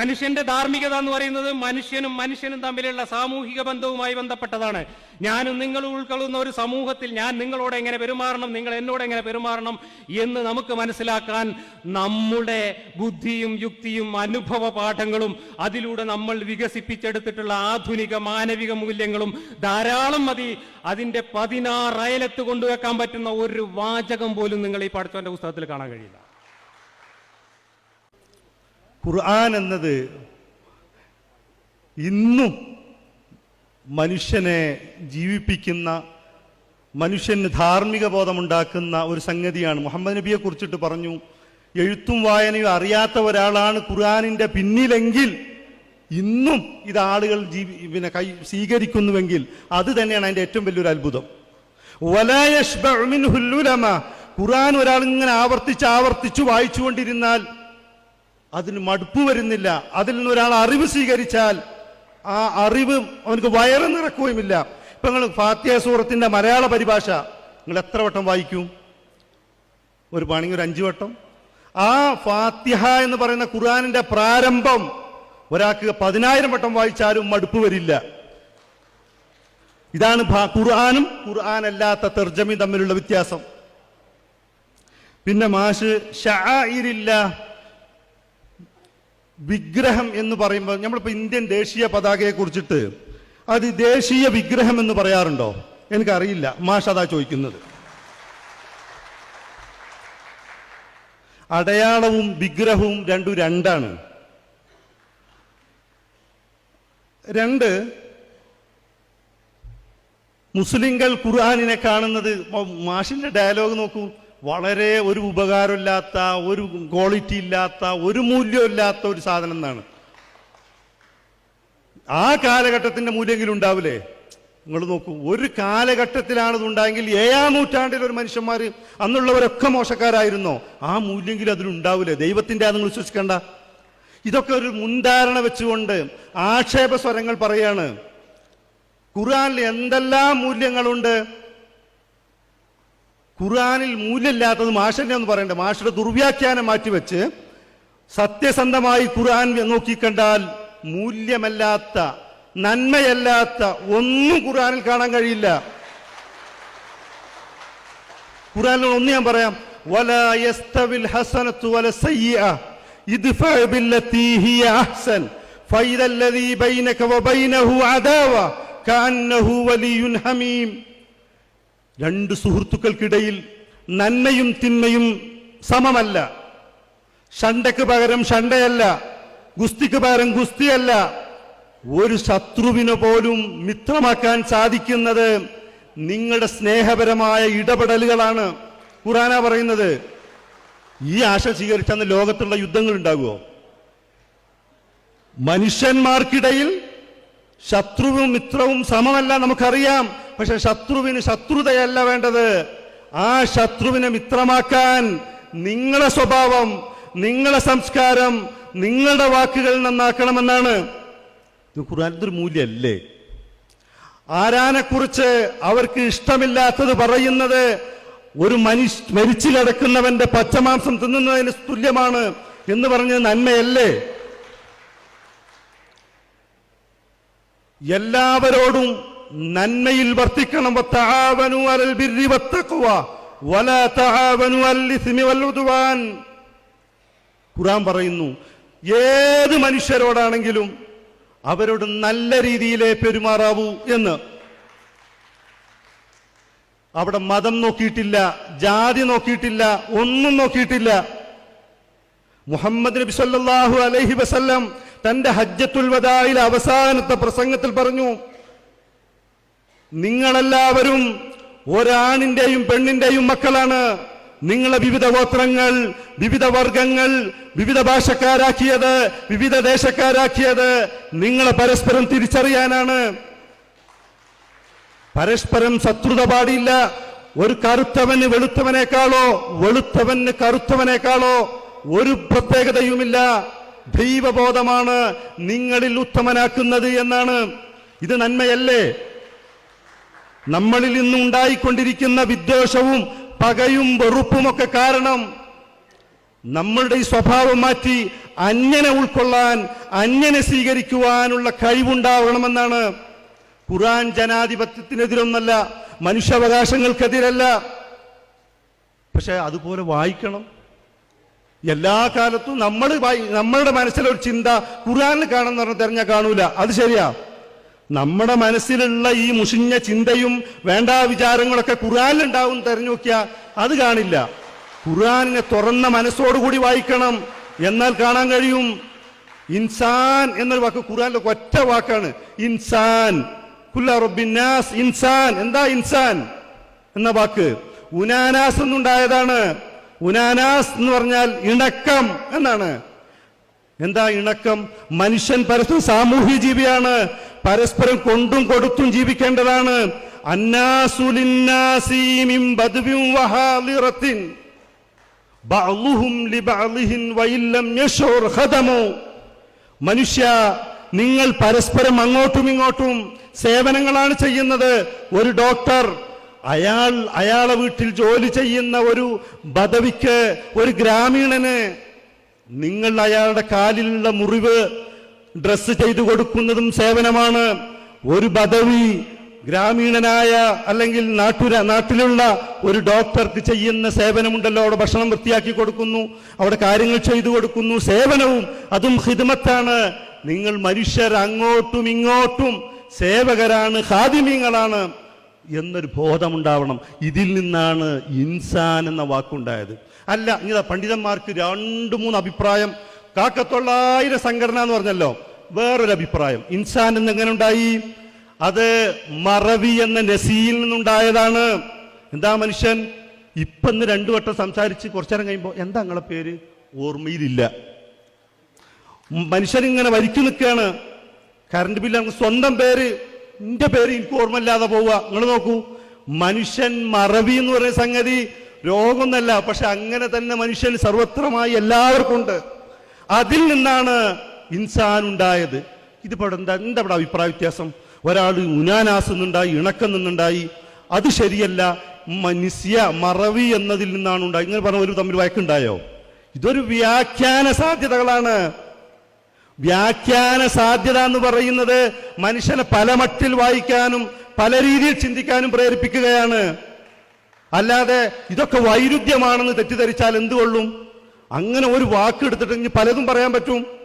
മനുഷ്യന്റെ ധാർമ്മികത എന്ന് പറയുന്നത് മനുഷ്യനും മനുഷ്യനും തമ്മിലുള്ള സാമൂഹിക ബന്ധവുമായി ബന്ധപ്പെട്ടതാണ്. ഞാനും നിങ്ങൾ ഉൾക്കൊള്ളുന്ന ഒരു സമൂഹത്തിൽ ഞാൻ നിങ്ങളോട് എങ്ങനെ പെരുമാറണം നിങ്ങൾ എന്നോട് എങ്ങനെ പെരുമാറണം എന്ന് നമുക്ക് മനസ്സിലാക്കാൻ നമ്മുടെ ബുദ്ധിയും യുക്തിയും അനുഭവ പാഠങ്ങളും അതിലൂടെ നമ്മൾ വികസിപ്പിച്ചെടുത്തിട്ടുള്ള ആധുനിക മാനവിക മൂല്യങ്ങളും ധാരാളം മതി. അതിന്റെ പതിനാറ് അയലത്ത് കൊണ്ടുവെക്കാൻ പറ്റുന്ന ഒരു വാചകം പോലും നിങ്ങൾ ഈ പഠിച്ചവന്റെ പുസ്തകത്തിൽ കാണാൻ കഴിയില്ല. ഖുർആൻ എന്നത് ഇന്നും മനുഷ്യനെ ജീവിപ്പിക്കുന്ന മനുഷ്യന് ധാർമ്മിക ബോധമുണ്ടാക്കുന്ന ഒരു സംഗതിയാണ് മുഹമ്മദ് നബിയെ കുറിച്ചിട്ട് പറഞ്ഞു എഴുത്തും വായനയും അറിയാത്ത ഒരാളാണ് ഖുർആാനിന്റെ പിന്നിലെങ്കിൽ ഇന്നും ഇത് ആളുകൾ ജീവി പിന്നെ കൈ സ്വീകരിക്കുന്നുവെങ്കിൽ അത് തന്നെയാണ് അതിന്റെ ഏറ്റവും വലിയൊരു അത്ഭുതം. ഖുർആൻ ഒരാൾ ഇങ്ങനെ ആവർത്തിച്ച് ആവർത്തിച്ചു വായിച്ചുകൊണ്ടിരുന്നാൽ അതിന് മടുപ്പ് വരുന്നില്ല. അതിൽ നിന്ന് ഒരാൾ അറിവ് സ്വീകരിച്ചാൽ ആ അറിവ് അവനക്ക് വയറ് നിറക്കുകയുമില്ല. ഇപ്പൊ നിങ്ങൾ ഫാത്തിയ സൂറത്തിന്റെ മലയാള പരിഭാഷ നിങ്ങൾ എത്ര വട്ടം വായിക്കും? ഒരു പണി ഒരു അഞ്ചു വട്ടം. ആ ഫാത്തിഹ എന്ന് പറയുന്ന ഖുർആനിന്റെ പ്രാരംഭം ഒരാൾക്ക് പതിനായിരം വട്ടം വായിച്ചാലും മടുപ്പ് വരില്ല. ഇതാണ് ഖുർആാനും ഖുർആൻ അല്ലാത്ത തെർജമി തമ്മിലുള്ള വ്യത്യാസം. പിന്നെ മാഷ് ഷായിരില്ല വിഗ്രഹം എന്ന് പറയുമ്പോൾ നമ്മളിപ്പോൾ ഇന്ത്യൻ ദേശീയ പതാകയെ കുറിച്ചിട്ട് അത് ദേശീയ വിഗ്രഹം എന്ന് പറയാറുണ്ടോ? എനിക്കറിയില്ല. മാഷ് അതാ ചോദിക്കുന്നത്. അടയാളവും വിഗ്രഹവും രണ്ടു രണ്ടാണ്. രണ്ട് മുസ്ലിങ്ങൾ ഖുർആാനിനെ കാണുന്നത് മാഷിന്റെ ഡയലോഗ് നോക്കൂ. വളരെ ഒരു ഉപകാരമില്ലാത്ത ഒരു ക്വാളിറ്റി ഇല്ലാത്ത ഒരു മൂല്യമില്ലാത്ത ഒരു സാധനം എന്നാണ്. ആ കാലഘട്ടത്തിന്റെ മൂല്യമെങ്കിലും ഉണ്ടാവില്ലേ? നിങ്ങൾ നോക്കൂ ഒരു കാലഘട്ടത്തിലാണ് ഉണ്ടായെങ്കിൽ ഏഴാം നൂറ്റാണ്ടിൽ ഒരു മനുഷ്യന്മാർ അന്നുള്ളവരൊക്കെ മോശക്കാരായിരുന്നോ? ആ മൂല്യമെങ്കിലും അതിലുണ്ടാവില്ലേ ദൈവത്തിന്റെ അത് നിങ്ങൾ വിശ്വസിക്കേണ്ട. ഇതൊക്കെ ഒരു മുൻധാരണ വെച്ചുകൊണ്ട് ആക്ഷേപ സ്വരങ്ങൾ പറയാണ്. ഖുർആനിൽ എന്തെല്ലാം മൂല്യങ്ങളുണ്ട്? ഖുർആനിൽ മൂല്യമില്ലാത്തത് മാഷന്റെ എന്ന് പറയണ്ട. മാഷയുടെ ദുർവ്യാഖ്യാനം മാറ്റിവെച്ച് സത്യസന്ധമായി ഖുർആൻ നോക്കിക്കണ്ടാൽ മൂല്യമല്ലാത്ത നന്മയല്ലാത്ത ഒന്നും ഖുർആനിൽ കാണാൻ കഴിയില്ല. ഖുർആനിൽ ഒന്ന് ഞാൻ പറയാം. ഹസനത്തു വല സയ്യിഅ ഇദ്ഫഅ ബില്ലത്തി രണ്ട് സുഹൃത്തുക്കൾക്കിടയിൽ നന്മയും തിന്മയും സമമല്ല. ഷണ്ടയ്ക്ക് പകരം ഷണ്ടയല്ല ഗുസ്തിക്ക് പകരം ഗുസ്തിയല്ല. ഒരു ശത്രുവിന് പോലും മിത്രമാക്കാൻ സാധിക്കുന്നത് നിങ്ങളുടെ സ്നേഹപരമായ ഇടപെടലുകളാണ്. ഖുറാന പറയുന്നത് ഈ ആശ സ്വീകരിച്ചന്ന് ലോകത്തുള്ള യുദ്ധങ്ങൾ ഉണ്ടാകുമോ മനുഷ്യന്മാർക്കിടയിൽ ശത്രുവും മിത്രവും സമമല്ല നമുക്കറിയാം. പക്ഷെ ശത്രുവിന് ശത്രുതയല്ല വേണ്ടത്. ആ ശത്രുവിനെ മിത്രമാക്കാൻ നിങ്ങളെ സ്വഭാവം നിങ്ങളെ സംസ്കാരം നിങ്ങളുടെ വാക്കുകൾ നന്നാക്കണമെന്നാണ്. ഖുർആാനൊരു മൂല്യമല്ലേ? ആരാനെക്കുറിച്ച് അവർക്ക് ഇഷ്ടമില്ലാത്തത് പറയുന്നത് ഒരു മനുഷ്യ മരിച്ചു കിടക്കുന്നവന്റെ പച്ചമാംസം തിന്നുന്നതിന് തുല്യമാണ് എന്ന് പറഞ്ഞത് നന്മയല്ലേ? എല്ലാവരോടും നന്മയിൽ വർത്തിക്കണം. ഖുറാൻ പറയുന്നു ഏത് മനുഷ്യരോടാണെങ്കിലും അവരോട് നല്ല രീതിയിലേ പെരുമാറാവൂ എന്ന്. അവിടെ മതം നോക്കിയിട്ടില്ല ജാതി നോക്കിയിട്ടില്ല ഒന്നും നോക്കിയിട്ടില്ല. മുഹമ്മദ് നബി സല്ലാഹു അലൈഹി വസല്ലം തന്റെ ഹജ്ജത്തുൽ വദായിൽ അവസാനത്തെ പ്രസംഗത്തിൽ പറഞ്ഞു നിങ്ങളെല്ലാവരും ഒരാണിന്റെയും പെണ്ണിന്റെയും മക്കളാണ്. നിങ്ങളെ വിവിധ ഗോത്രങ്ങൾ വിവിധ വർഗങ്ങൾ വിവിധ ഭാഷക്കാരാക്കിയത് വിവിധ ദേശക്കാരാക്കിയത് നിങ്ങളെ പരസ്പരം തിരിച്ചറിയാനാണ്. പരസ്പരം ശത്രുത പാടില്ല. ഒരു കറുത്തവന് വെളുത്തവനേക്കാളോ വെളുത്തവന് കറുത്തവനേക്കാളോ ഒരു പ്രത്യേകതയുമില്ല. ദൈവബോധമാണ് നിങ്ങളിൽ ഉത്തമനാക്കുന്നത് എന്നാണ്. ഇത് നന്മയല്ലേ? നമ്മളിൽ നിന്ന് ഉണ്ടായിക്കൊണ്ടിരിക്കുന്ന വിദ്വേഷവും പകയും വെറുപ്പുമൊക്കെ കാരണം നമ്മളുടെ ഈ സ്വഭാവം മാറ്റി അന്യനെ ഉൾക്കൊള്ളാൻ അന്യനെ സ്വീകരിക്കുവാനുള്ള കഴിവുണ്ടാവണമെന്നാണ് ഖുറാൻ ജനാധിപത്യത്തിനെതിരൊന്നല്ല മനുഷ്യാവകാശങ്ങൾക്കെതിരല്ല. പക്ഷെ അതുപോലെ വായിക്കണം. എല്ലാ കാലത്തും നമ്മൾ നമ്മളുടെ മനസ്സിലൊരു ചിന്ത ഖുറാനിൽ കാണുന്ന തെരഞ്ഞാൽ കാണൂല. അത് ശരിയാ. നമ്മുടെ മനസ്സിലുള്ള ഈ മുഷിഞ്ഞ ചിന്തയും വേണ്ടാ വിചാരങ്ങളൊക്കെ ഖുറാനിലുണ്ടാവും തെരഞ്ഞു നോക്കിയാൽ അത് കാണില്ല. ഖുറാനിനെ തുറന്ന മനസ്സോടുകൂടി വായിക്കണം എന്നാൽ കാണാൻ കഴിയും. ഇൻസാൻ എന്നൊരു വാക്ക് ഖുറാനിലെ ഒറ്റ വാക്കാണ്. ഇൻസാൻ. റബ്ബിന്നാസ് ഇൻസാൻ. എന്താ ഇൻസാൻ എന്ന വാക്ക്? ഉനാനാസ് എന്നുണ്ടായതാണ്. ഉനാനാസ് എന്ന് പറഞ്ഞാൽ ഇണക്കം എന്നാണ്. എന്താ ഇണക്കം? മനുഷ്യൻ പരസ്പരം സാമൂഹ്യ ജീവിയാണ് പരസ്പരം കൊണ്ടും കൊടുത്തും ജീവിക്കേണ്ടതാണ്. മനുഷ്യ നിങ്ങൾ പരസ്പരം അങ്ങോട്ടും ഇങ്ങോട്ടും സേവനങ്ങളാണ് ചെയ്യുന്നത്. ഒരു ഡോക്ടർ അയാൾ അയാളെ വീട്ടിൽ ജോലി ചെയ്യുന്ന ഒരു ബദവിക്ക് ഒരു ഗ്രാമീണന് നിങ്ങൾ അയാളുടെ കാലിലുള്ള മുറിവ് ഡ്രസ്സ് ചെയ്തു കൊടുക്കുന്നതും സേവനമാണ്. ഒരു ബദവി ഗ്രാമീണനായ അല്ലെങ്കിൽ നാട്ടുര നാട്ടിലുള്ള ഒരു ഡോക്ടർക്ക് ചെയ്യുന്ന സേവനമുണ്ടല്ലോ. അവിടെ ഭക്ഷണം വൃത്തിയാക്കി കൊടുക്കുന്നു അവിടെ കാര്യങ്ങൾ ചെയ്തു കൊടുക്കുന്നു സേവനവും അതും ഹിദ്മത്താണ്. നിങ്ങൾ മനുഷ്യർ അങ്ങോട്ടും ഇങ്ങോട്ടും സേവകരാണ് ഹാദിമീങ്ങളാണ് എന്നൊരു ബോധമുണ്ടാവണം. ഇതിൽ നിന്നാണ് ഇൻസാൻ എന്ന വാക്കുണ്ടായത്. അല്ല ഇതാ പണ്ഡിതന്മാർക്ക് രണ്ട് മൂന്ന് അഭിപ്രായം കാക്കത്തൊള്ളായിരം സംഘടന എന്ന് പറഞ്ഞല്ലോ. വേറൊരു അഭിപ്രായം. ഇൻസാൻ എന്ന് എങ്ങനെ ഉണ്ടായി? അത് മറവി എന്ന നസിയിൽ നിന്നുണ്ടായതാണ്. എന്താ മനുഷ്യൻ? ഇപ്പൊ ഇന്ന് രണ്ടു വട്ടം സംസാരിച്ച് കുറച്ചു നേരം കഴിയുമ്പോൾ എന്താ നിങ്ങളെ പേര്? ഓർമ്മയിലില്ല. മനുഷ്യനിങ്ങനെ വരിക്കു നിൽക്കുകയാണ്. കറണ്ട് ബില്ല് നമുക്ക് സ്വന്തം പേര്. എന്റെ പേര് എനിക്ക് ഓർമ്മയില്ലാതെ പോവുക. നിങ്ങൾ നോക്കൂ. മനുഷ്യൻ മറവി എന്ന് പറയുന്ന സംഗതി രോഗമൊന്നല്ല പക്ഷെ അങ്ങനെ തന്നെ മനുഷ്യൻ സർവത്രമായി എല്ലാവർക്കും ഉണ്ട്. അതിൽ നിന്നാണ് ഇൻസാൻ ഉണ്ടായത്. ഇതിപ്പോ എന്താ എന്താ ഇവിടെ അഭിപ്രായ വ്യത്യാസം? ഒരാൾ ഉനാനാസ് ഇണക്കം നിന്നുണ്ടായി അത് ശരിയല്ല. മനുഷ്യ മറവി എന്നതിൽ നിന്നാണ് ഉണ്ടായി. ഇങ്ങനെ പറഞ്ഞ ഒരു തമ്മിൽ വഴക്കുണ്ടായോ? ഇതൊരു വ്യാഖ്യാന സാധ്യതകളാണ്. വ്യാഖ്യാന സാധ്യത എന്ന് പറയുന്നത് മനുഷ്യനെ പല മട്ടിൽ വായിക്കാനും പല രീതിയിൽ ചിന്തിക്കാനും പ്രേരിപ്പിക്കുകയാണ്. അല്ലാതെ ഇതൊക്കെ വൈരുദ്ധ്യമാണെന്ന് തെറ്റിദ്ധരിച്ചാൽ എന്തുകൊള്ളും? അങ്ങനെ ഒരു വാക്ക് ഇനി പലതും പറയാൻ പറ്റും?